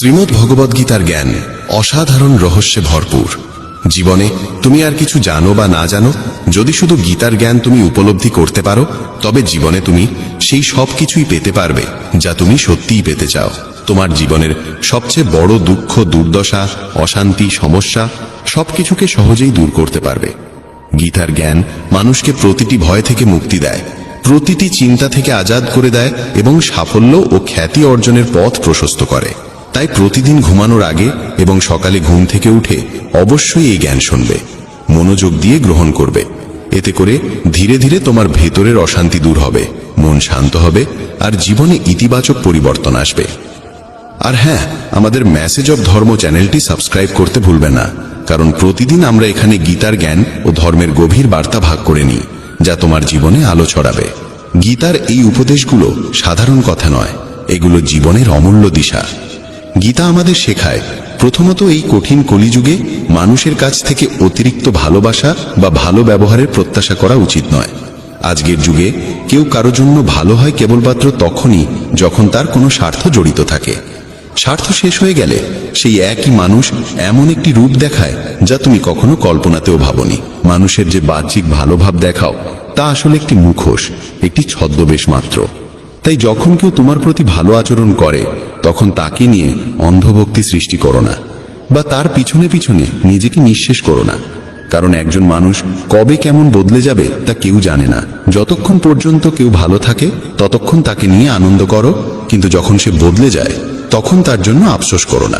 শ্রীমদ্ ভগবদ্গীতার জ্ঞান অসাধারণ রহস্যে ভরপুর। জীবনে তুমি আর কিছু জানো বা না জানো, যদি শুধু গীতার জ্ঞান তুমি উপলব্ধি করতে পারো, তবে জীবনে তুমি সেই সব কিছুই পেতে পারবে, যা তুমি সত্যিই পেতে চাও। তোমার জীবনের সবচেয়ে বড় দুঃখ, দুর্দশা, অশান্তি, সমস্যা, সবকিছুকে সহজেই দূর করতে পারবে। গীতার জ্ঞান মানুষকে প্রতিটি ভয় থেকে মুক্তি দেয়, প্রতিটি চিন্তা থেকে আজাদ করে দেয় এবং সাফল্য ও খ্যাতি অর্জনের পথ প্রশস্ত করে। তাই প্রতিদিন ঘুমানোর আগে এবং সকালে ঘুম থেকে উঠে অবশ্যই এই জ্ঞান শুনবে, মনোযোগ দিয়ে গ্রহণ করবে। এতে করে ধীরে ধীরে তোমার ভেতরের অশান্তি দূর হবে, মন শান্ত হবে আর জীবনে ইতিবাচক পরিবর্তন আসবে। আর হ্যাঁ আমাদের মেসেজ অব ধর্ম চ্যানেলটি সাবস্ক্রাইব করতে ভুলবে না, কারণ প্রতিদিন আমরা এখানে গীতার জ্ঞান ও ধর্মের গভীর বার্তা ভাগ করে নিই, যা তোমার জীবনে আলো ছড়াবে। গীতার এই উপদেশগুলো সাধারণ কথা নয়, এগুলো জীবনের অমূল্য দিশা। গীতা আমাদের শেখায়, প্রথমত এই কঠিন কলিযুগে মানুষের কাছ থেকে অতিরিক্ত ভালোবাসা বা ভালো ব্যবহারের প্রত্যাশা করা উচিত নয়। আজকের যুগে কেউ কারও জন্য ভালো হয় কেবলমাত্র তখনই যখন তার কোনো স্বার্থ জড়িত থাকে। স্বার্থ শেষ হয়ে গেলে সেই একই মানুষ এমন একটি রূপ দেখায় যা তুমি কখনো কল্পনাতেও ভাবনি। মানুষের যে বাহ্যিক ভালোভাব দেখাও, তা আসলে একটি মুখোশ, একটি ছদ্মবেশ মাত্র। তাই যখন কেউ তোমার প্রতি ভালো আচরণ করে তখন তাকে নিয়ে অন্ধভক্তি সৃষ্টি করো না, বা তার পিছনে পিছনে নিজেকে নিঃশেষ করো না। কারণ একজন মানুষ কবে কেমন বদলে যাবে তা কেউ জানে না। যতক্ষণ পর্যন্ত কেউ ভালো থাকে, ততক্ষণ তাকে নিয়ে আনন্দ করো, কিন্তু যখন সে বদলে যায়, তখন তার জন্য আফসোস করো না।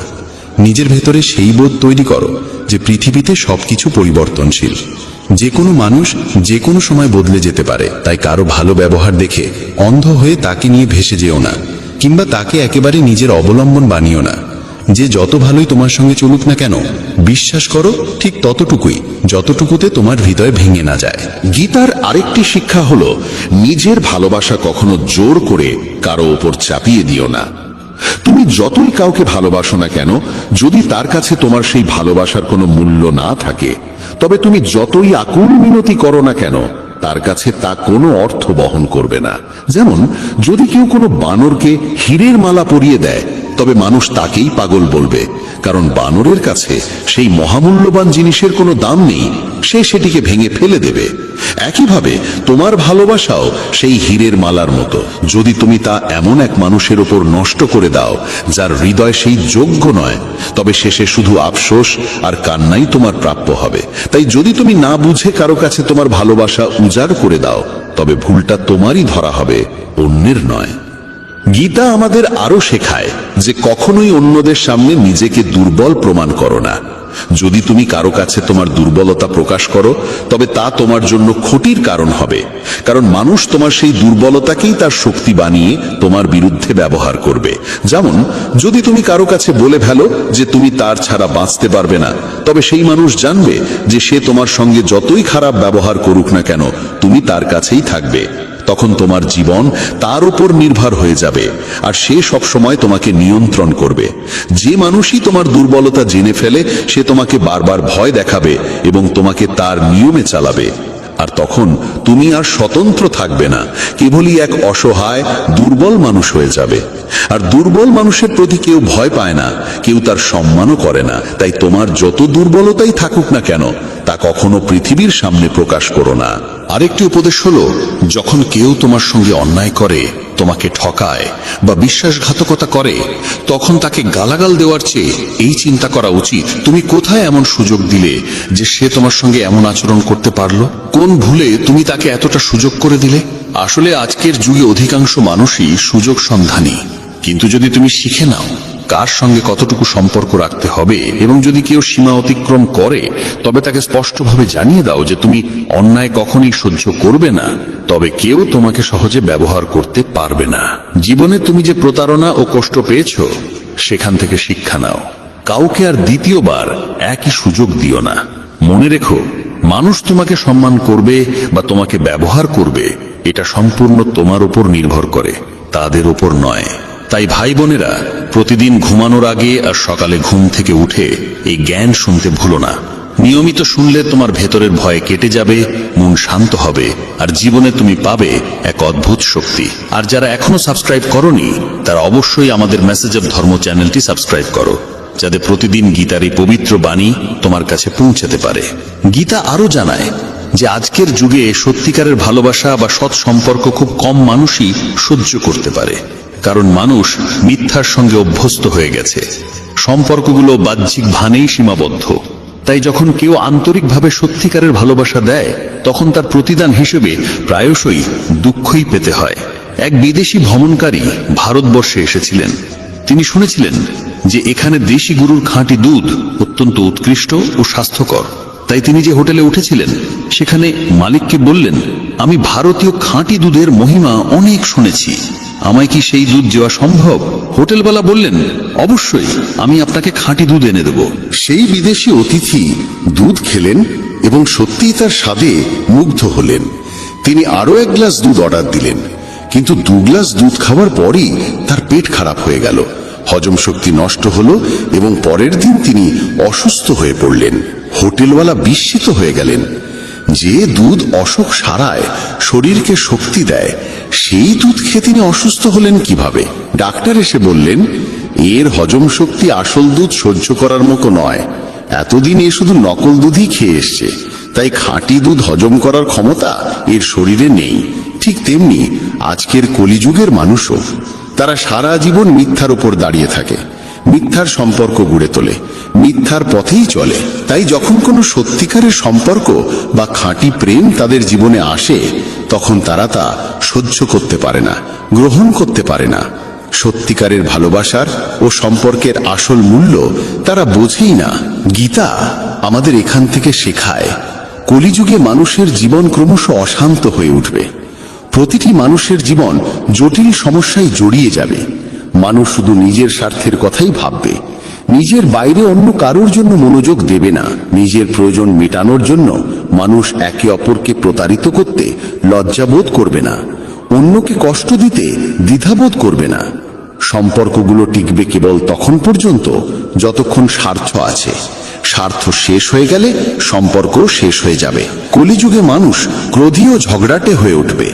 নিজের ভেতরে সেই বোধ তৈরি করো যে পৃথিবীতে সবকিছু পরিবর্তনশীল। যে কোনো মানুষ যে কোনো সময় বদলে যেতে পারে, তাই কারও ভালো ব্যবহার দেখে অন্ধ হয়ে তাকে নিয়ে ভেসে যেও না। কিংবা তাকে একেবারে নিজের অবলম্বন বানিও না। যে যত ভালোই তোমার সঙ্গে চলুক না কেন, বিশ্বাস করো, ঠিক ততটুকুই, যতটুকুতে তোমার হৃদয় ভেঙে না যায়। গীতার আরেকটি শিক্ষা হলো, নিজের ভালোবাসা কখনো জোর করে কারও ওপর চাপিয়ে দিও না। তুমি যতই কাউকে ভালোবাসো না কেন, যদি তার কাছে তোমার সেই ভালোবাসার কোনো মূল্য না থাকে, তবে তুমি যতই আকুল মিনতি করো না কেন তার কাছে তা কোনো অর্থ বহন করবে না। যেমন, যদি কেউ কোনো বানরকে হীরের মালা পরিয়ে দেয় তবে মানুষ তাকেই পাগল বলবে, কারণ বানরের কাছে সেই মহামূল্যবান জিনিসের কোনো দাম নেই, সে সেটিকে ভেঙে ফেলে দেবে। একইভাবে তোমার ভালোবাসাও সেই হীরের মালার মতো। যদি তুমি তা এমন এক মানুষের ওপর নষ্ট করে দাও, যার হৃদয় সেই যোগ্য নয়, তবে শেষে শুধু আফসোস আর কান্নাই তোমার প্রাপ্য হবে। তাই যদি তুমি না বুঝে কারও কাছে তোমার ভালোবাসা উজাড় করে দাও, তবে ভুলটা তোমারই ধরা হবে, অন্যের নয়। গীতা আমাদের আরও শেখায় যে কখনোই অন্যদের সামনে নিজেকে দুর্বল প্রমাণ করো না। যদি তুমি কারও কাছে তোমার দুর্বলতা প্রকাশ করো, তবে তা তোমার জন্য ক্ষতির কারণ হবে, কারণ মানুষ তোমার সেই দুর্বলতাকেই তার শক্তি বানিয়ে তোমার বিরুদ্ধে ব্যবহার করবে। যেমন, যদি তুমি কারও কাছে বলে ফেলো যে তুমি তার ছাড়া বাঁচতে পারবে না, তবে সেই মানুষ জানবে যে সে তোমার সঙ্গে যতই খারাপ ব্যবহার করুক না কেন, তুমি তার কাছেই থাকবে। তখন তোমার জীবন তার উপর নির্ভর হয়ে যাবে, আর সে সব সময় তোমাকে নিয়ন্ত্রণ করবে। যে মানুষই তোমার দুর্বলতা জেনে ফেলে, সে তোমাকে বারবার ভয় দেখাবে এবং তোমাকে তার নিয়মে চালাবে। আর তখন তুমি আর স্বতন্ত্র থাকবে না, কেবলই এক অসহায়, দুর্বল মানুষ হয়ে যাবে। আর দুর্বল মানুষের প্রতি কেউ ভয় পায় না, কেউ তার সম্মানও করে না। তাই তোমার যত দুর্বলতাই থাকুক না কেন, তা কখনো পৃথিবীর সামনে প্রকাশ করো না। আরেকটি উপদেশ হলো, যখন কেউ তোমার সঙ্গে অন্যায় করে তোমাকে ঠকায় বা বিশ্বাসঘাতকতা করে, তখন তাকে গালাগাল দেওয়ার চেয়ে এই চিন্তা করা উচিত। তুমি কোথায় এমন সুযোগ দিলে যে সে তোমার সঙ্গে এমন আচরণ করতে পারল? কোন ভুলে তুমি তাকে এতটা সুযোগ করে দিলে? আসলে আজকের যুগে অধিকাংশ মানুষই সুযোগ সন্ধানী। কিন্তু যদি তুমি শিখে নাও কার সঙ্গে কতটুকু সম্পর্ক রাখতে হবে এবং যদি কেউ সীমা অতিক্রম করে, তবে তাকে স্পষ্টভাবে জানিয়ে দাও যে তুমি অন্যায় কখনই সহ্য করবে না, তবে কেউ তোমাকে সহজে ব্যবহার করতে পারবে না। জীবনে তুমি যে প্রতারণা ও কষ্ট পেয়েছ, সেখান থেকে শিক্ষা নাও। কাউকে আর দ্বিতীয়বার একই সুযোগ দিও না। মনে রেখো, মানুষ তোমাকে সম্মান করবে বা তোমাকে ব্যবহার করবে, এটা সম্পূর্ণ তোমার উপর নির্ভর করে, তাদের উপর নয়। তাই ভাই বোনেরা প্রতিদিন ঘুমানোর আগে আর সকালে ঘুম থেকে উঠে এই জ্ঞান শুনতে ভুলো না। নিয়মিত শুনলে তোমার ভেতরের ভয় কেটে যাবে, মন শান্ত হবে, আর জীবনে তুমি পাবে এক অদ্ভুত শক্তি। আর যারা এখনও সাবস্ক্রাইব করনি, তারা অবশ্যই আমাদের মেসেজ অফ ধর্ম চ্যানেলটি সাবস্ক্রাইব করো, যাতে প্রতিদিন গীতার এই পবিত্র বাণী তোমার কাছে পৌঁছাতে পারে। গীতা আরও জানায় যে আজকের যুগে সত্যিকারের ভালোবাসা বা সৎ সম্পর্ক খুব কম মানুষই সহ্য করতে পারে। কারণ মানুষ মিথ্যার সঙ্গে অভ্যস্ত হয়ে গেছে। সম্পর্কগুলো বাহ্যিক ভানেই সীমাবদ্ধ। তাই যখন কেউ আন্তরিকভাবে সত্যিকারের ভালোবাসা দেয়, তখন তার প্রতিদান হিসেবে প্রায়শই দুঃখই পেতে হয়। এক বিদেশি ভ্রমণকারী ভারতবর্ষে এসেছিলেন। তিনি শুনেছিলেন যে এখানে দেশি গরুর খাঁটি দুধ অত্যন্ত উৎকৃষ্ট ও স্বাস্থ্যকর। তাই তিনি যে হোটেলে উঠেছিলেন, সেখানে মালিককে বললেন, আমি ভারতীয় খাঁটি দুধের মহিমা অনেক শুনেছি। আমায় কি সেই দুধ দেওয়া সম্ভব? হোটেলওয়ালা বললেন, অবশ্যই, আমি আপনাকে খাঁটি দুধ এনে দেব। সেই বিদেশি অতিথি দুধ খেলেন এবং সত্যিই তার স্বাদে মুগ্ধ হলেন। তিনি আরও এক গ্লাস দুধ অর্ডার দিলেন, কিন্তু দু গ্লাস দুধ খাওয়ার পরই তার পেট খারাপ হয়ে গেল। হজম শক্তি নষ্ট হলো এবং পরের দিন তিনি অসুস্থ হয়ে পড়লেন। হোটেলওয়ালা বিস্মিত হয়ে গেলেন। যে দুধ অসুখ সারায়, শরীরকে শক্তি দেয়, সেই দুধ খেয়ে তিনি অসুস্থ হলেন কীভাবে? ডাক্তার এসে বললেন, এর হজম শক্তি আসল দুধ সহ্য করার মতো নয়। এতদিন এ শুধু নকল দুধই খেয়ে এসছে। তাই খাঁটি দুধ হজম করার ক্ষমতা এর শরীরে নেই। ঠিক তেমনি আজকের কলিযুগের মানুষও, তারা সারা জীবন মিথ্যার উপর দাঁড়িয়ে থাকে। মিথ্যার সম্পর্ক গড়ে তোলে। মিথ্যার পথেই চলে। তাই যখন কোনো সত্যিকারের সম্পর্ক বা খাঁটি প্রেম তাদের জীবনে আসে, তখন তারা তা সহ্য করতে পারে না, গ্রহণ করতে পারে না। সত্যিকারের ভালোবাসার ও সম্পর্কের আসল মূল্য তারা বোঝেই না। গীতা আমাদের এখান থেকে শেখায়, কলিযুগে মানুষের জীবন ক্রমশ অশান্ত হয়ে উঠবে। প্রতিটি মানুষের জীবন জটিল সমস্যায় জড়িয়ে যাবে। মানুষ শুধু নিজের স্বার্থের কথাই ভাববে। নিজের বাইরে অন্য কারোর জন্য মনোযোগ দেবে না। নিজের প্রয়োজন মেটানোর জন্য মানুষ একে অপরকে প্রতারিত করতে লজ্জাবোধ করবে না। অন্যকে কষ্ট দিতে দ্বিধাবোধ করবে না। সম্পর্কগুলো টিকবে কেবল তখন পর্যন্ত যতক্ষণ স্বার্থ আছে। স্বার্থ শেষ হয়ে গেলে সম্পর্ক শেষ হয়ে যাবে। কলিযুগে মানুষ ক্রোধী ও ঝগড়াটে হয়ে উঠবে।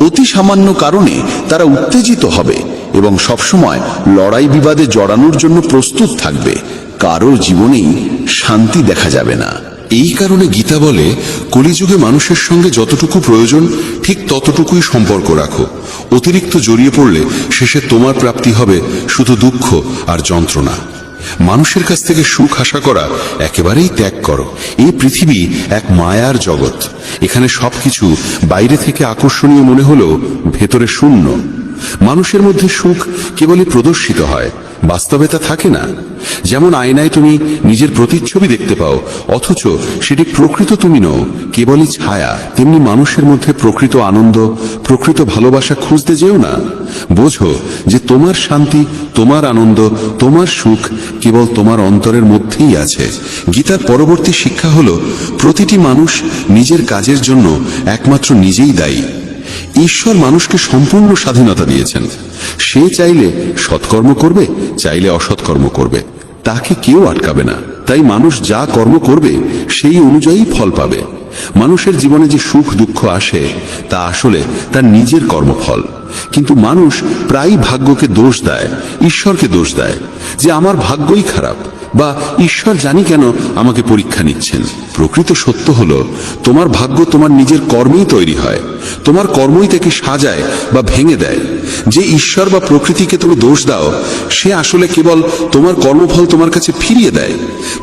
অতি সামান্য কারণে তারা উত্তেজিত হবে। এবং সবসময় লড়াই বিবাদে জড়ানোর জন্য প্রস্তুত থাকবে। কারোর জীবনেই শান্তি দেখা যাবে না। এই কারণে গীতা বলে, কলিযুগে মানুষের সঙ্গে যতটুকু প্রয়োজন, ঠিক ততটুকুই সম্পর্ক রাখো। অতিরিক্ত জড়িয়ে পড়লে শেষে তোমার প্রাপ্তি হবে শুধু দুঃখ আর যন্ত্রণা। মানুষের কাছ থেকে সুখ আশা করা একেবারেই ত্যাগ করো। এই পৃথিবী এক মায়ার জগৎ। এখানে সবকিছু বাইরে থেকে আকর্ষণীয় মনে হলেও ভেতরে শূন্য। মানুষের মধ্যে সুখ কেবলই প্রদর্শিত হয়। বাস্তবে তা থাকে না। যেমন আয়নায় তুমি নিজের প্রতিচ্ছবি দেখতে পাও, অথচ সেটি প্রকৃত তুমি নও, কেবলই ছায়া। তেমনি মানুষের মধ্যে প্রকৃত আনন্দ, প্রকৃত ভালোবাসা খুঁজতে যেও না। বোঝো যে তোমার শান্তি, তোমার আনন্দ, তোমার সুখ কেবল তোমার অন্তরের মধ্যেই আছে। গীতার পরবর্তী শিক্ষা হলো, প্রতিটি মানুষ নিজের কাজের জন্য একমাত্র নিজেই দায়ী। ঈশ্বর মানুষকে সম্পূর্ণ স্বাধীনতা দিয়েছেন। সে চাইলে সৎকর্ম করবে, চাইলে অসৎকর্ম করবে। তাকে কেউ আটকাবে না। তাই মানুষ যা কর্ম করবে, সেই অনুযায়ী ফল পাবে। মানুষের জীবনে যে সুখ দুঃখ আসে, তা আসলে তার নিজের কর্মফল। কিন্তু মানুষ প্রায় ভাগ্যকে দোষ দেয়, ঈশ্বরকে দোষ দেয়, যে আমার ভাগ্যই খারাপ। বা ঈশ্বর জানি কেন আমাকে পরীক্ষা নিচ্ছেন। প্রকৃত সত্য হলো, তোমার ভাগ্য তোমার নিজের কর্মেই তৈরি হয়। তোমার কর্মই তাকে সাজায় বা ভেঙে দেয়। যে ঈশ্বর বা প্রকৃতিকে তুমি দোষ দাও, সে আসলে কেবল তোমার কর্মফল তোমার কাছে ফিরিয়ে দেয়।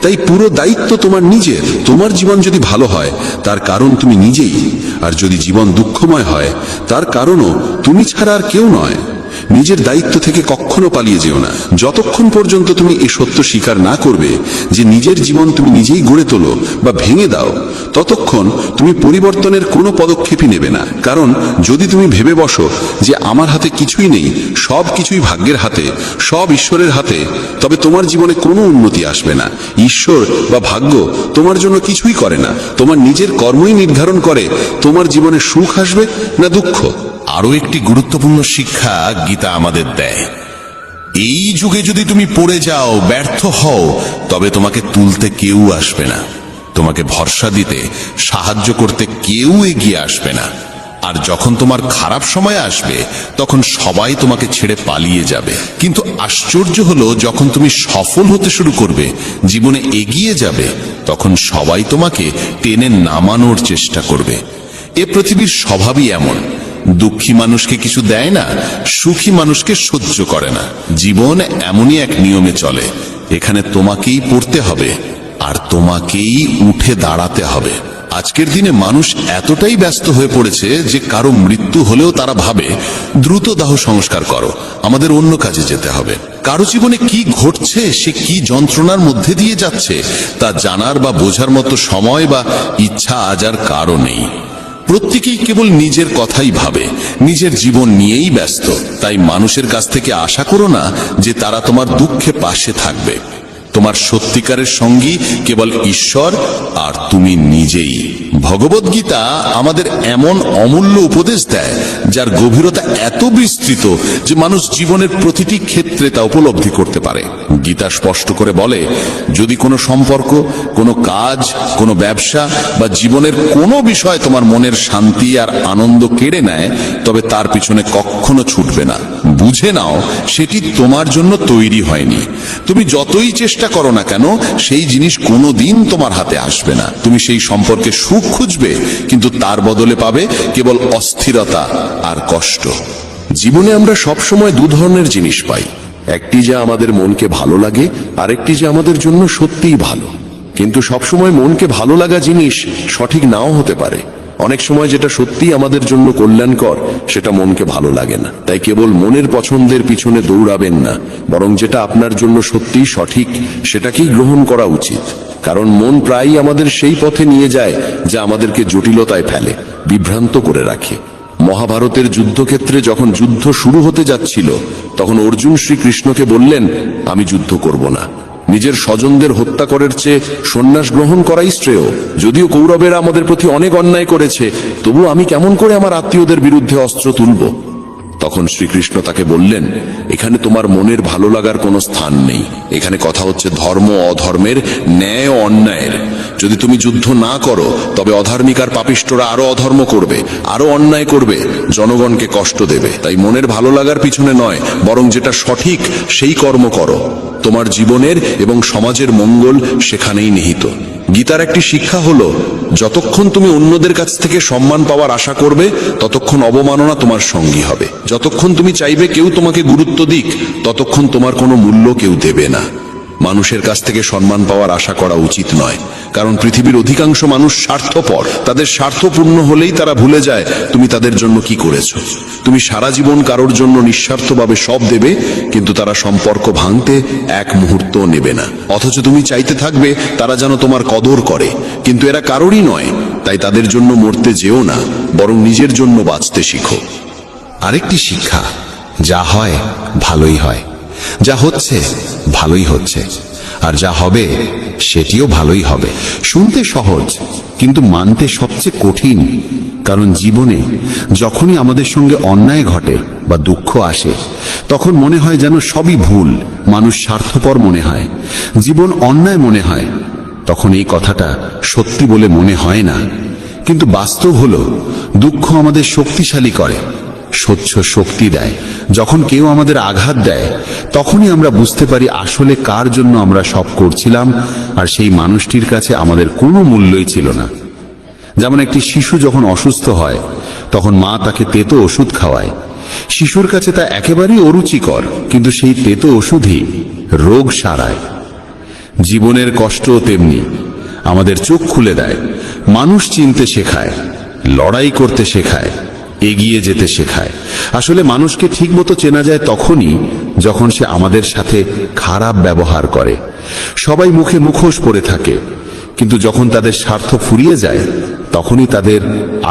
তাই পুরো দায়িত্ব তোমার নিজের। তোমার জীবন যদি ভালো হয়, তার কারণ তুমি নিজেই। আর যদি জীবন দুঃখময় হয়, তার কারণও তুমি ছাড়া আর কেউ নয়। নিজের দায়িত্ব থেকে কখনো পালিয়ে যেও না। যতক্ষণ পর্যন্ত তুমি এ সত্য স্বীকার না করবে, যে নিজের জীবন তুমি নিজেই গড়ে তোলো বা ভেঙে দাও, ততক্ষণ তুমি পরিবর্তনের কোনো পদক্ষেপই নেবে না। কারণ যদি তুমি ভেবে বসো যে আমার হাতে কিছুই নেই, সব কিছুই ভাগ্যের হাতে, সব ঈশ্বরের হাতে, তবে তোমার জীবনে কোনো উন্নতি আসবে না। ঈশ্বর বা ভাগ্য তোমার জন্য কিছুই করে না। তোমার নিজের কর্মই নির্ধারণ করে, তোমার জীবনে সুখ আসবে না দুঃখ। আরও একটি গুরুত্বপূর্ণ শিক্ষা গীতা আমাদের দেয়। এই যুগে যদি তুমি পড়ে যাও, ব্যর্থ হও, তবে তোমাকে তুলতে কেউ আসবে না। তোমাকে ভরসা দিতে, সাহায্য করতে কেউ এগিয়ে আসবে না। আর যখন তোমার খারাপ সময় আসবে, তখন সবাই তোমাকে ছেড়ে পালিয়ে যাবে। কিন্তু আশ্চর্য হলো, যখন তুমি সফল হতে শুরু করবে, জীবনে এগিয়ে যাবে, তখন সবাই তোমাকে টেনে নামানোর চেষ্টা করবে। এ পৃথিবীর স্বভাবই এমন। দুঃখী মানুষকে কিছু দেয় না, সুখী মানুষকে সহ্য করে না। জীবন এমনই এক নিয়মে চলে, এখানে তোমাকেই পড়তে হবে, আর তোমাকেই উঠে দাঁড়াতে হবে। আজকের দিনে মানুষ এতটাই ব্যস্ত হয়ে পড়েছে যে কারও মৃত্যু হলেও তারা ভাবে, দ্রুত দাহ সংস্কার করো, আমাদের অন্য কাজে যেতে হবে। কারও জীবনে কি ঘটছে, সে কি যন্ত্রণার মধ্যে দিয়ে যাচ্ছে, তা জানার বা বোঝার মতো সময় বা ইচ্ছা আজ আর কারও নেই। প্রত্যেকেই কেবল নিজের কথাই ভাবে, নিজের জীবন নিয়েই ব্যস্ত। তাই মানুষের কাছ থেকে আশা করো না যে তারা তোমার দুঃখে পাশে থাকবে। তোমার সত্যিকারের সঙ্গী কেবল ঈশ্বর আর তুমি নিজেই। ভগবত গীতা আমাদের এমন অমূল্য উপদেশ দেয়, যার গভীরতা এত বিস্তৃত যে মানুষ জীবনের প্রতিটি ক্ষেত্রে তা উপলব্ধি করতে পারে। গীতা স্পষ্ট করে বলে, যদি কোনো সম্পর্ক, কোনো কাজ, কোনো ব্যবসা বা জীবনের কোনো বিষয় তোমার মনের শান্তি আর আনন্দ কেড়ে নেয়, তবে তার পিছনে কখনো ছুটবে না। বুঝে নাও, সেটি তোমার জন্য তৈরি হয়নি। তুমি যতই চেষ্টা করো না কেন, সেই জিনিস কোনো দিন তোমার হাতে আসবে না। তুমি সেই সম্পর্কে সুখ খুঁজবে, কিন্তু তার বদলে পাবে কেবল অস্থিরতা আর কষ্ট। জীবনে আমরা সব সময় দু ধরনের জিনিস পাই। একটি যা আমাদের মনকে ভালো লাগে, আরেকটি যা আমাদের জন্য সত্যিই ভালো। কিন্তু সবসময় মনকে ভালো লাগা জিনিস সঠিক নাও হতে পারে। অনেক সময় যেটা সত্যি আমাদের জন্য কল্যাণকর, সেটা মনকে ভালো লাগে না। তাই কেবল মনের পছন্দের পিছনে দৌড়াবেন না, বরং যেটা আপনার জন্য সত্যিই সঠিক, সেটাকেই গ্রহণ করা উচিত। কারণ মন প্রায়ই আমাদের সেই পথে নিয়ে যায়, যা আমাদেরকে জটিলতায় ফেলে, বিভ্রান্ত করে রাখে। মহাভারতের যুদ্ধক্ষেত্রে যখন যুদ্ধ শুরু হতে যাচ্ছিল, তখন অর্জুন শ্রীকৃষ্ণকে বললেন, আমি যুদ্ধ করব না। নিজের স্বজনদের হত্যা করার চেয়ে সন্ন্যাস গ্রহণ করাই শ্রেয়। যদিও কৌরবেরা আমাদের প্রতি অনেক অন্যায় করেছে তবু আমি কেমন করে আমার আত্মীয়দের বিরুদ্ধে অস্ত্র তুলব? তখন শ্রীকৃষ্ণ তাকে বললেন, এখানে তোমার মনের ভালো লাগার কোনো স্থান নেই। এখানে কথা হচ্ছে ধর্ম অধর্মের, ন্যায় ও অন্যায়ের। যদি তুমি যুদ্ধ না করো, তবে অধার্মিক আর পাপিষ্টরা আরও অধর্ম করবে, আরও অন্যায় করবে, জনগণকে কষ্ট দেবে। তাই মনের ভালো লাগার পিছনে নয়, বরং যেটা সঠিক, সেই কর্ম করো। তোমার জীবনের এবং সমাজের মঙ্গল সেখানেই নিহিত। গীতার একটি শিক্ষা হলো, যতক্ষণ তুমি অন্যদের কাছ থেকে সম্মান পাওয়ার আশা করবে, ততক্ষণ অবমাননা তোমার সঙ্গী হবে। যতক্ষণ তুমি চাইবে কেউ তোমাকে গুরুত্ব দিক, ততক্ষণ তোমার কোনো মূল্য কেউ দেবে না। মানুষের কাছ থেকে সম্মান পাওয়ার আশা করা উচিত নয়। কারণ পৃথিবীর অধিকাংশ মানুষ স্বার্থপর। তাদের স্বার্থপূর্ণ হলেই তারা ভুলে যায়, তুমি তাদের জন্য কি করেছ। তুমি সারা জীবন কারোর জন্য নিঃস্বার্থভাবে সব দেবে, কিন্তু তারা সম্পর্ক ভাঙতে এক মুহূর্ত নেবে না। অথচ তুমি চাইতে থাকবে, তারা যেন তোমার কদর করে। কিন্তু এরা কারোরই নয়, তাই তাদের জন্য মরতে যেও না, বরং নিজের জন্য বাঁচতে শিখো। আরেকটি শিক্ষা, যা হয়, ভালোই হয়। যা হচ্ছে, ভালোই হচ্ছে। আর যা হবে, সেটিও ভালোই হবে। শুনতে সহজ, কিন্তু মানতে সবচেয়ে কঠিন কারণ জীবনে যখনই আমাদের সঙ্গে অন্যায় ঘটে বা দুঃখ আসে, তখন মনে হয় যেন সবই ভুল, মানুষ স্বার্থপর মনে হয়। জীবন অন্যায় মনে হয়, তখন এই কথাটা সত্যি বলে মনে হয় না। কিন্তু বাস্তব হলো, দুঃখ আমাদের শক্তিশালী করে। স্বচ্ছ শক্তি দেয়। যখন কেউ আমাদের আঘাত দেয়, তখনই আমরা বুঝতে পারি আসলে কার জন্য আমরা সব করছিলাম, আর সেই মানুষটির কাছে আমাদের কোনো মূল্যই ছিল না। যেমন একটি শিশু যখন অসুস্থ হয়, তখন মা তাকে তেতো ওষুধ খাওয়ায়। শিশুর কাছে তা একেবারেই অরুচিকর, কিন্তু সেই তেতো ওষুধই রোগ সারায়। জীবনের কষ্টও তেমনি, আমাদের চোখ খুলে দেয়, মানুষ চিনতে শেখায়, লড়াই করতে শেখায়। এগিয়ে যেতে শেখায়। আসলে মানুষকে ঠিকমতো চেনা যায় তখনই যখন সে আমাদের সাথে খারাপ ব্যবহার করে। সবাই মুখে মুখোশ পরে থাকে, কিন্তু যখন তাদের স্বার্থ ফুরিয়ে যায়, তখনই তাদের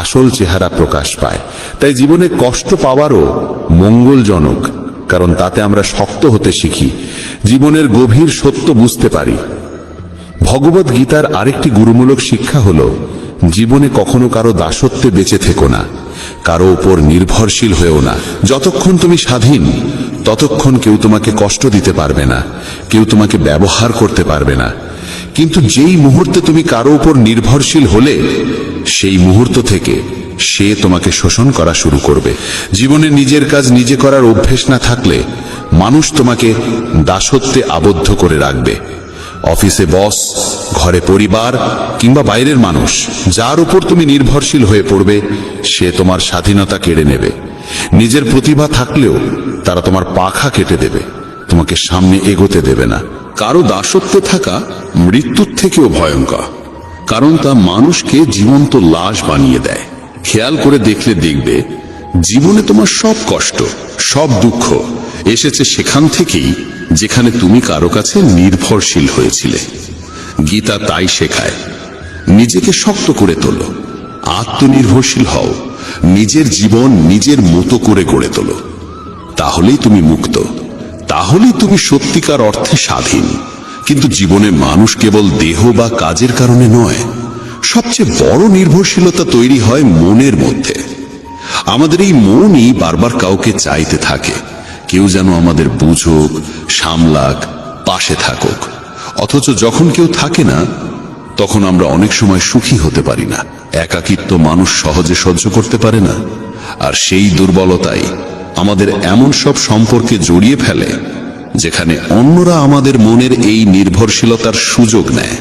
আসল চেহারা প্রকাশ পায়। তাই জীবনে কষ্ট পাওয়ারও মঙ্গলজনক, কারণ তাতে আমরা শক্ত হতে শিখি, জীবনের গভীর সত্য বুঝতে পারি। ভগবত গীতার আরেকটি গুরুমূলক শিক্ষা হল জীবনে কখনো কারও দাসত্বে বেঁচে থেকো না। কারও উপর নির্ভরশীল হয়েও না। যতক্ষণ তুমি স্বাধীন, ততক্ষণ কেউ তোমাকে কষ্ট দিতে পারবে না। কেউ তোমাকে ব্যবহার করতে পারবে না। কিন্তু যেই মুহূর্তে তুমি কারও উপর নির্ভরশীল হলে, সেই মুহূর্ত থেকে সে তোমাকে শোষণ করা শুরু করবে। জীবনে নিজের কাজ নিজে করার অভ্যেস না থাকলে, মানুষ তোমাকে দাসত্বে আবদ্ধ করে রাখবে। অফিসে বস, ঘরে পরিবার কিংবা বাইরের মানুষ, যার উপর তুমি নির্ভরশীল হয়ে পড়বে, সে তোমার স্বাধীনতা কেড়ে নেবে। নিজের প্রতিভা থাকলেও তারা তোমার পাখা কেটে দেবে, তোমাকে সামনে এগোতে দেবে না। কারও দাসত্বে থাকা মৃত্যুর থেকেও ভয়ঙ্কর, কারণ তা মানুষকে জীবন্ত লাশ বানিয়ে দেয়। খেয়াল করে দেখলে দেখবে, জীবনে তোমার সব কষ্ট, সব দুঃখ এসেছে সেখান থেকেই যেখানে তুমি কারও কাছে নির্ভরশীল হয়েছিলে। গীতা তাই শেখায়, নিজেকে শক্ত করে তোলো, আত্মনির্ভরশীল হও, নিজের জীবন নিজের মতো করে গড়ে তোলো। তাহলেই তুমি মুক্ত, তাহলেই তুমি সত্যিকার অর্থে স্বাধীন। কিন্তু জীবনে মানুষ কেবল দেহ বা কাজের কারণে নয়, সবচেয়ে বড় নির্ভরশীলতা তৈরি হয় মনের মধ্যে। আমাদের এই মনই বারবার কাউকে চাইতে থাকে কেউ যেন আমাদের বুঝুক, সামলাক, পাশে থাকুক। অথচ যখন কেউ থাকে না, তখন আমরা অনেক সময় সুখী হতে পারি না। একাকিত্ব মানুষ সহজে সহ্য করতে পারে না। আর সেই দুর্বলতাই আমাদের এমন সব সম্পর্কে জড়িয়ে ফেলে, যেখানে অন্যরা আমাদের মনের এই নির্ভরশীলতার সুযোগ নেয়।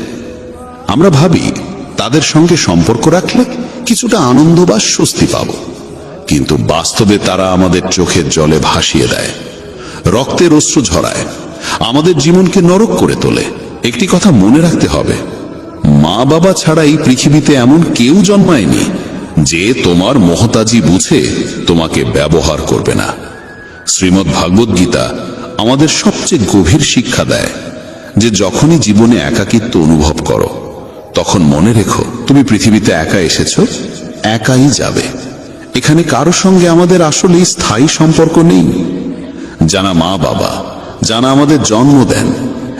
আমরা ভাবি, তাদের সঙ্গে সম্পর্ক রাখলে কিছুটা আনন্দ বা স্বস্তি পাব। কিন্তু বাস্তবে তারা আমাদের চোখের জলে ভাসিয়ে দেয়। রক্তের অশ্রু ঝরায়। আমাদের জীবনকে নরক করে তোলে। একটি কথা মনে রাখতে হবে। মা বাবা ছাড়া এই পৃথিবীতে এমন কেউ জন্মায়নি যে তোমার মহতাজি বুঝে তোমাকে ব্যবহার করবে না। শ্রীমৎ ভাগবত গীতা আমাদের সবচেয়ে গভীর শিক্ষা দেয় যে যখনই জীবনে একাকিত্ব অনুভব করো, তখন মনে রেখো, তুমি পৃথিবীতে একা এসেছ, একাই যাবে। এখানে কারও সঙ্গে আমাদের আসলে স্থায়ী সম্পর্ক নেই। জানা মা বাবা যারা আমাদের জন্ম দেন,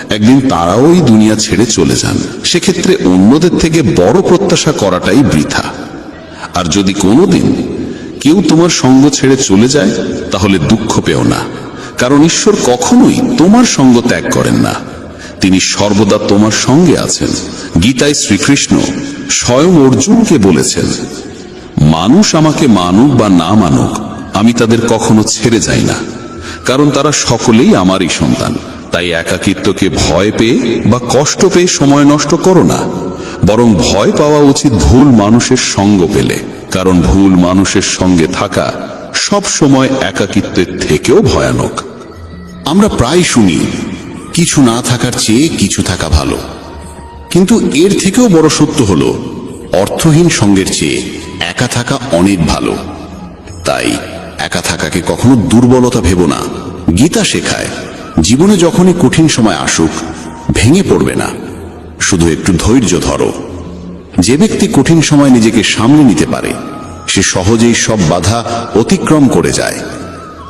একদিন তারাও এই দুনিয়া ছেড়ে চলে যান। সেক্ষেত্রে অন্যদের থেকে বড় প্রত্যাশা করাটাই বৃথা। আর যদি কোনোদিন কেউ তোমার সঙ্গ ছেড়ে চলে যায়, তাহলে দুঃখ পেও না। কারণ ঈশ্বর কখনোই তোমার সঙ্গ ত্যাগ করেন না। তিনি সর্বদা তোমার সঙ্গে আছেন। গীতায় শ্রীকৃষ্ণ স্বয়ং অর্জুনকে বলেছেন মানুষ আমাকে মানুক বা না মানুক, আমি তাদের কখনো ছেড়ে যাই না। কারণ তারা সকলেই আমারই সন্তান। তাই একাকিত্বকে ভয় পেয়ে বা কষ্ট পেয়ে সময় নষ্ট করো না। বরং ভয় পাওয়া উচিত ভুল মানুষের সঙ্গ পেলে। কারণ ভুল মানুষের সঙ্গে থাকা সব সময় একাকিত্বের থেকেও ভয়ানক। আমরা প্রায় শুনি, কিছু না থাকার চেয়ে কিছু থাকা ভালো। কিন্তু এর থেকেও বড় সত্য হলো, অর্থহীন সঙ্গের চেয়ে একা থাকা অনেক ভালো। তাই একা থাকাকে কখনো দুর্বলতা ভেব না। গীতা শেখায়, জীবনে যখনই কঠিন সময় আসুক, ভেঙে পড়বে না। শুধু একটু ধৈর্য ধরো। যে ব্যক্তি কঠিন সময় নিজেকে সামলে নিতে পারে, সে সহজেই সব বাধা অতিক্রম করে যায়।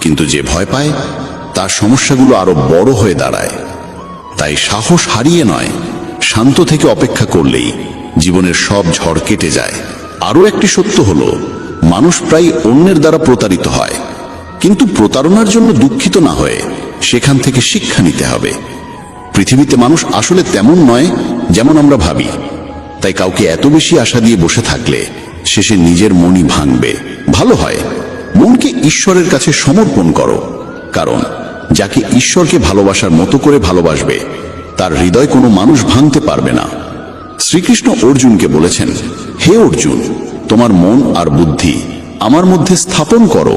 কিন্তু যে ভয় পায়, তার সমস্যাগুলো আরও বড় হয়ে দাঁড়ায়। তাই সাহস হারিয়ে নয়, শান্ত থেকে অপেক্ষা করলেই জীবনের সব ঝড় কেটে যায়। আরও একটি সত্য হল, মানুষ প্রায় অন্যের দ্বারা প্রতারিত হয়। কিন্তু প্রতারণার জন্য দুঃখিত না হয়ে সেখান থেকে শিক্ষা নিতে হবে। পৃথিবীতে মানুষ আসলে তেমন নয় যেমন আমরা ভাবি। তাই কাউকে এত বেশি আশা দিয়ে বসে থাকলে শেষে নিজের মনই ভাঙবে। ভালো হয়, মনকে ঈশ্বরের কাছে সমর্পণ করো। কারণ, যাকে ঈশ্বরকে ভালোবাসার মতো করে ভালোবাসবে, তার হৃদয় কোনো মানুষ ভাঙতে পারবে না। শ্রীকৃষ্ণ অর্জুনকে বলেছেন, হে অর্জুন, তোমার মন আর বুদ্ধি আমার মধ্যে স্থাপন করো,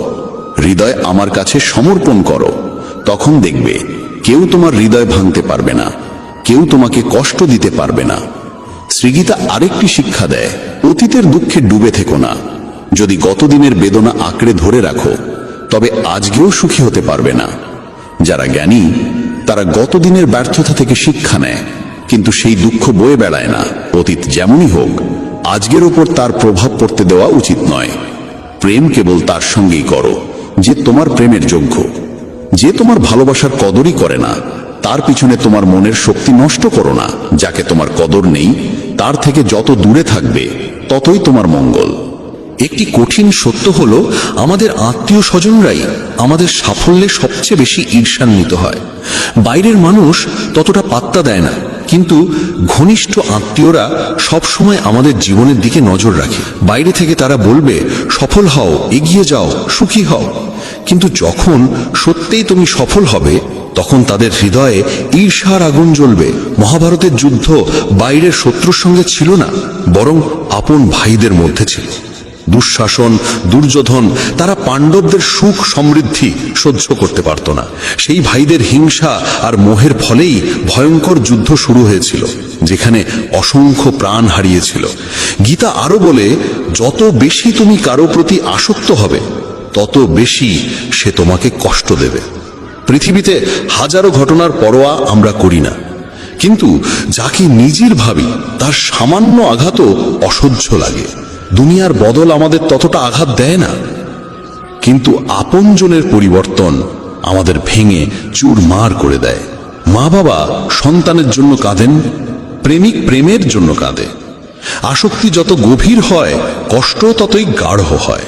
হৃদয় আমার কাছে সমর্পণ করো। তখন দেখবে, কেউ তোমার হৃদয় ভাঙতে পারবে না, কেউ তোমাকে কষ্ট দিতে পারবে না। শ্রীগীতা আরেকটি শিক্ষা দেয়, অতীতের দুঃখে ডুবে থেকো না। যদি গতদিনের বেদনা আঁকড়ে ধরে রাখো, তবে আজকেও সুখী হতে পারবে না। যারা জ্ঞানী, তারা গতদিনের ব্যর্থতা থেকে শিক্ষা নেয়। কিন্তু সেই দুঃখ বয়ে বেড়ায় না। অতীত যেমনই হোক, আজকের ওপর তার প্রভাব পড়তে দেওয়া উচিত নয়। প্রেম কেবল তার সঙ্গেই করো, যে তোমার প্রেমের যোগ্য। যে তোমার ভালোবাসার কদরই করে না, তার পিছনে তোমার মনের শক্তি নষ্ট করো না, যাকে তোমার কদর নেই, তার থেকে যত দূরে থাকবে, ততই তোমার মঙ্গল। একটি কঠিন সত্য হল, আমাদের আত্মীয় স্বজনরাই আমাদের সাফল্যে সবচেয়ে বেশি ঈর্ষান্বিত হয়। বাইরের মানুষ ততটা পাত্তা দেয় না, কিন্তু ঘনিষ্ঠ আত্মীয়রা সবসময় আমাদের জীবনের দিকে নজর রাখে। বাইরে থেকে তারা বলবে, সফল হও, এগিয়ে যাও, সুখী হও। কিন্তু যখন সত্যিই তুমি সফল হবে, তখন তাদের হৃদয়ে ঈর্ষার আগুন জ্বলবে। মহাভারতের যুদ্ধ বাইরের শত্রুর সঙ্গে ছিল না, বরং আপন ভাইদের মধ্যে ছিল। দুঃশাসন, দুর্যোধন, তারা পাণ্ডবদের সুখ সমৃদ্ধি সহ্য করতে পারত না। সেই ভাইদের হিংসা আর মোহের ফলেই ভয়ঙ্কর যুদ্ধ শুরু হয়েছিল, যেখানে অসংখ্য প্রাণ হারিয়েছিল। গীতা আরও বলে, যত বেশি তুমি কারও প্রতি আসক্ত হবে, তত বেশি সে তোমাকে কষ্ট দেবে। পৃথিবীতে হাজারো ঘটনার পরোয়া আমরা করি না। কিন্তু যাকে নিজের ভাবি, তার সামান্য আঘাতও অসহ্য লাগে। দুনিয়ার বদল আমাদের ততটা আঘাত দেয় না। কিন্তু আপনজনের পরিবর্তন আমাদের ভেঙে চুরমার করে দেয়। মা বাবা সন্তানের জন্য কাঁদেন, প্রেমিক প্রেমের জন্য কাঁদে। আসক্তি যত গভীর হয়, কষ্ট ততই গাঢ় হয়।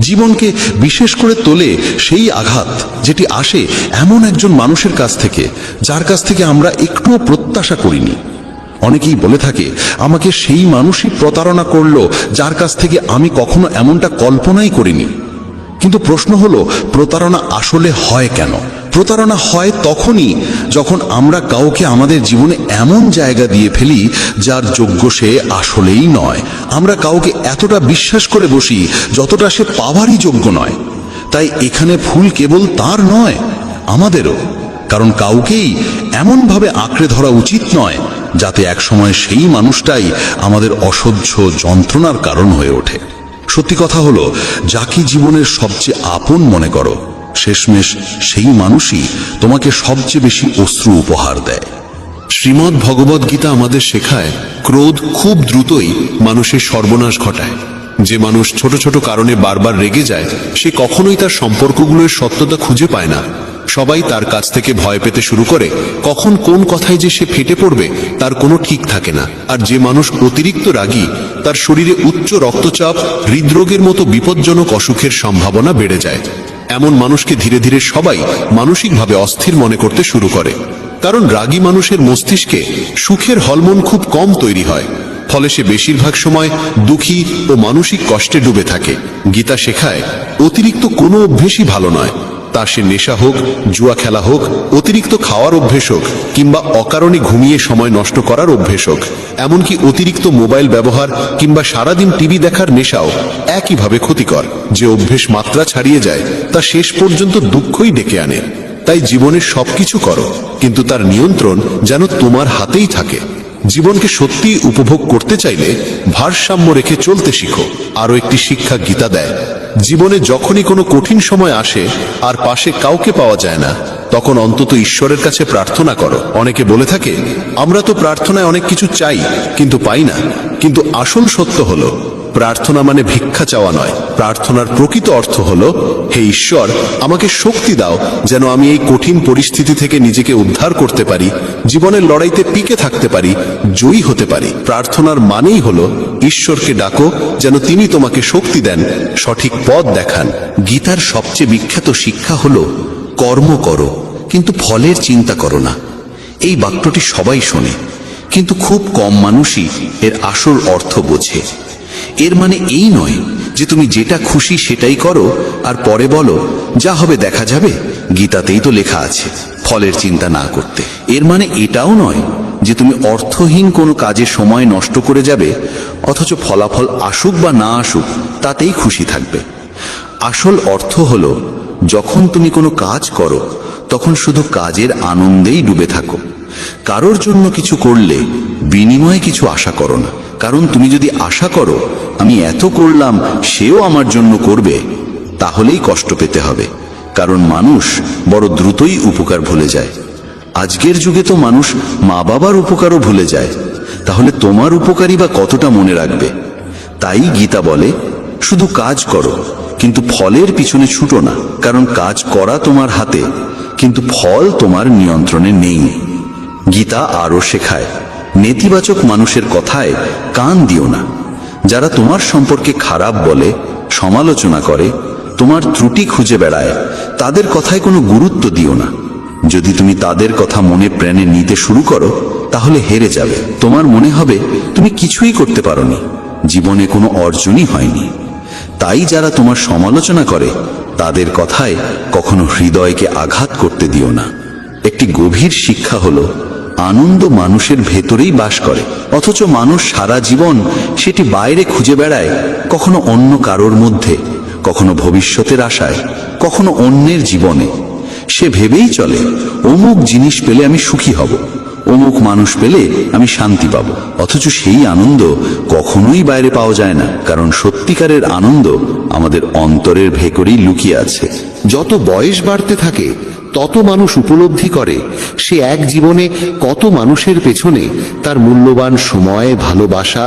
জীবনকে বিশেষ করে তোলে সেই আঘাত যেটি আসে এমন একজন মানুষের কাছ থেকে, যার কাছ থেকে আমরা একটুও প্রত্যাশা করিনি। অনেকেই বলে থাকে, আমাকে সেই মানুষই প্রতারণা করল, যার কাছ থেকে আমি কখনো এমনটা কল্পনাই করিনি। কিন্তু প্রশ্ন হলো, প্রতারণা আসলে হয় কেন? প্রতারণা হয় তখনই যখন আমরা কাউকে আমাদের জীবনে এমন জায়গা দিয়ে ফেলি, যার যোগ্য সে আসলেই নয়। আমরা কাউকে এতটা বিশ্বাস করে বসি, যতটা সে পাওয়ারই যোগ্য নয়। তাই এখানে ফুল কেবল তার নয়, আমাদেরও। কারণ কাউকেই এমনভাবে আঁকড়ে ধরা উচিত নয় যাতে একসময় সেই মানুষটাই আমাদের অসহ্য যন্ত্রণার কারণ হয়ে ওঠে। সত্যি কথা হলো, যাকে জীবনের সবচেয়ে আপন মনে করো, শেষমেশ সেই মানুষই তোমাকে সবচেয়ে বেশি অশ্রু উপহার দেয়। শ্রীমদ্ ভগবদ গীতা আমাদের শেখায়, ক্রোধ খুব দ্রুতই মানুষের সর্বনাশ ঘটায়। যে মানুষ ছোট ছোট কারণে বারবার রেগে যায়, সে কখনোই তার সম্পর্কগুলোর সত্যতা খুঁজে পায় না। সবাই তার কাছ থেকে ভয় পেতে শুরু করে, কখন কোন কথায় যে সে ফেটে পড়বে, তার কোনো ঠিক থাকে না। আর যে মানুষ অতিরিক্ত রাগী, তার শরীরে উচ্চ রক্তচাপ, হৃদরোগের মতো বিপজ্জনক অসুখের সম্ভাবনা বেড়ে যায়। এমন মানুষকে ধীরে ধীরে সবাই মানসিকভাবে অস্থির মনে করতে শুরু করে। কারণ রাগী মানুষের মস্তিষ্কে সুখের হরমোন খুব কম তৈরি হয়। ফলে সে বেশিরভাগ সময় দুঃখী ও মানসিক কষ্টে ডুবে থাকে। গীতা শেখায়, অতিরিক্ত কোনো অভ্যেসই ভালো নয়। তা সে নেশা হোক, জুয়া খেলা হোক, অতিরিক্ত খাওয়ার অভ্যেস হোক, কিংবা অকারণে ঘুমিয়ে সময় নষ্ট করার অভ্যেস হোক, এমনকি অতিরিক্ত মোবাইল ব্যবহার কিংবা সারাদিন টিভি দেখার নেশাও একইভাবে ক্ষতিকর। যে অভ্যেস মাত্রা ছাড়িয়ে যায়, তা শেষ পর্যন্ত দুঃখই ডেকে আনে। তাই জীবনের সবকিছু করো, কিন্তু তার নিয়ন্ত্রণ যেন তোমার হাতেই থাকে। জীবনকে সত্যি উপভোগ করতে চাইলে ভারসাম্য রেখে চলতে শিখো। আরও একটি শিক্ষা গীতা দেয়, জীবনে যখনই কোনো কঠিন সময় আসে আর পাশে কাউকে পাওয়া যায় না, তখন অন্তত ঈশ্বরের কাছে প্রার্থনা করো। অনেকে বলে থাকে, আমরা তো প্রার্থনায় অনেক কিছু চাই, কিন্তু পাই না, কিন্তু আসল সত্য হলো প্রার্থনা মানে ভিক্ষা চাওয়া নয়। প্রার্থনার প্রকৃত অর্থ হল, হে ঈশ্বর, আমাকে শক্তি দাও যেন আমি এই কঠিন পরিস্থিতি থেকে নিজেকে উদ্ধার করতে পারি, জীবনের লড়াইতে পিকে থাকতে পারি, জয়ী হতে পারি। প্রার্থনার মানেই হল, ঈশ্বরকে ডাকো যেন তিনি তোমাকে শক্তি দেন, সঠিক পথ দেখান। গীতার সবচেয়ে বিখ্যাত শিক্ষা হল, কর্ম করো, কিন্তু ফলের চিন্তা করো না। এই বাক্যটি সবাই শোনে, কিন্তু খুব কম মানুষই এর আসল অর্থ বোঝে। এর মানে এই নয় যে তুমি যেটা খুশি সেটাই করো, আর পরে বলো, যা হবে দেখা যাবে। গীতাতেই তো লেখা আছে, ফলের চিন্তা না করতে। এর মানে এটাও নয় যে তুমি অর্থহীন কোনো কাজে সময় নষ্ট করে যাবে, অথচ ফলাফল আসুক বা না আসুক, তাতেই খুশি থাকবে। আসল অর্থ হলো, যখন তুমি কোনো কাজ করো, তখন শুধু কাজের আনন্দেই ডুবে থাকো। কারোর জন্য কিছু করলে বিনিময়ে কিছু আশা করো না। কারণ তুমি যদি আশা করো, আমি এত করলাম, সেও আমার জন্য করবে, তাহলেই কষ্ট পেতে হবে। কারণ মানুষ বড় দ্রুতই উপকার ভুলে যায়। আজকের যুগে তো মানুষ মা বাবার উপকারও ভুলে যায়। তাহলে তোমার উপকারই বা কতটা মনে রাখবে? তাই গীতা বলে, শুধু কাজ করো, কিন্তু ফলের পিছনে ছুটো না, কারণ কাজ করা তোমার হাতে, কিন্তু ফল তোমার নিয়ন্ত্রণে নেই। গীতা আরও শেখায় নেতিবাচক মানুষের কথায় কান দিও না। যারা তোমার সম্পর্কে খারাপ বলে, সমালোচনা করে, তোমার ত্রুটি খুঁজে বেড়ায়, তাদের কথায় কোনো গুরুত্ব দিও না। যদি তুমি তাদের কথা মনে প্রাণে নিতে শুরু করো, তাহলে হেরে যাবে। তোমার মনে হবে, তুমি কিছুই করতে পারোনি। জীবনে কোনো অর্জনই হয়নি। তাই যারা তোমার সমালোচনা করে, তাদের কথায় কখনো হৃদয়কে আঘাত করতে দিও না। একটি গভীর শিক্ষা হলো আনন্দ মানুষের ভেতরেই বাস করে। অথচ মানুষ সারা জীবন সেটি বাইরে খুঁজে বেড়ায়, কখনো অন্য কারোর মধ্যে, কখনো ভবিষ্যতের আশায়, কখনো অন্যের জীবনে। সে ভেবেই চলে, অমুক জিনিস পেলে আমি সুখী হব। অমুক মানুষ পেলে আমি শান্তি পাব। অথচ সেই আনন্দ কখনোই বাইরে পাওয়া যায় না, কারণ সত্যিকারের আনন্দ আমাদের অন্তরের ভেতরেই লুকিয়ে আছে। যত বয়স বাড়তে থাকে, তত মানুষ উপলব্ধি করে সে এক জীবনে কত মানুষের পেছনে তার মূল্যবান সময়, ভালোবাসা,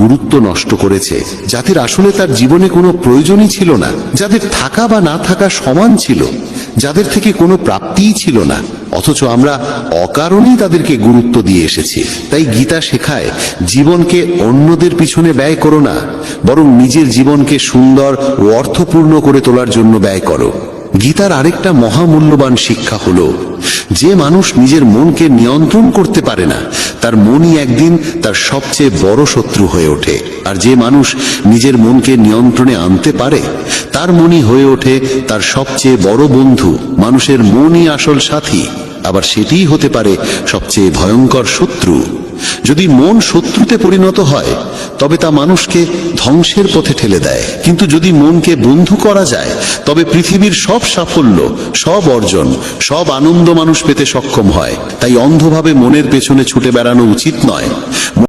গুরুত্ব নষ্ট করেছে, যাদের আসলে তার জীবনে কোনো প্রয়োজনই ছিল না, যাদের থাকা বা না থাকা সমান ছিল। যাদের থেকে কোনো প্রাপ্তিই ছিল না, অথচ আমরা অকারণেই তাদেরকে গুরুত্ব দিয়ে এসেছি। তাই গীতা শেখায়, জীবনকে অন্যদের পিছনে ব্যয় করো না, বরং নিজের জীবনকে সুন্দর ও অর্থপূর্ণ করে তোলার জন্য ব্যয় করো। গীতার আরেকটা মহামূল্যবান শিক্ষা হল, যে মানুষ নিজের মনকে নিয়ন্ত্রণ করতে পারে না, তার মনই একদিন তার সবচেয়ে বড় শত্রু হয়ে ওঠে। আর যে মানুষ নিজের মনকে নিয়ন্ত্রণে আনতে পারে, তার মনই হয়ে ওঠে তার সবচেয়ে বড় বন্ধু, মানুষের মনই আসল সাথী। আবার সেটিই হতে পারে সবচেয়ে ভয়ঙ্কর শত্রু। যদি মন শত্রুতে পরিণত হয়, তবে তা মানুষকে ধ্বংসের পথে ঠেলে দেয়। কিন্তু যদি মনকে বন্ধু করা যায়, তবে পৃথিবীর সব সাফল্য, সব অর্জন, সব আনন্দ মানুষ পেতে সক্ষম হয়। তাই অন্ধভাবে মনের পেছনে ছুটে বেড়ানো উচিত নয়।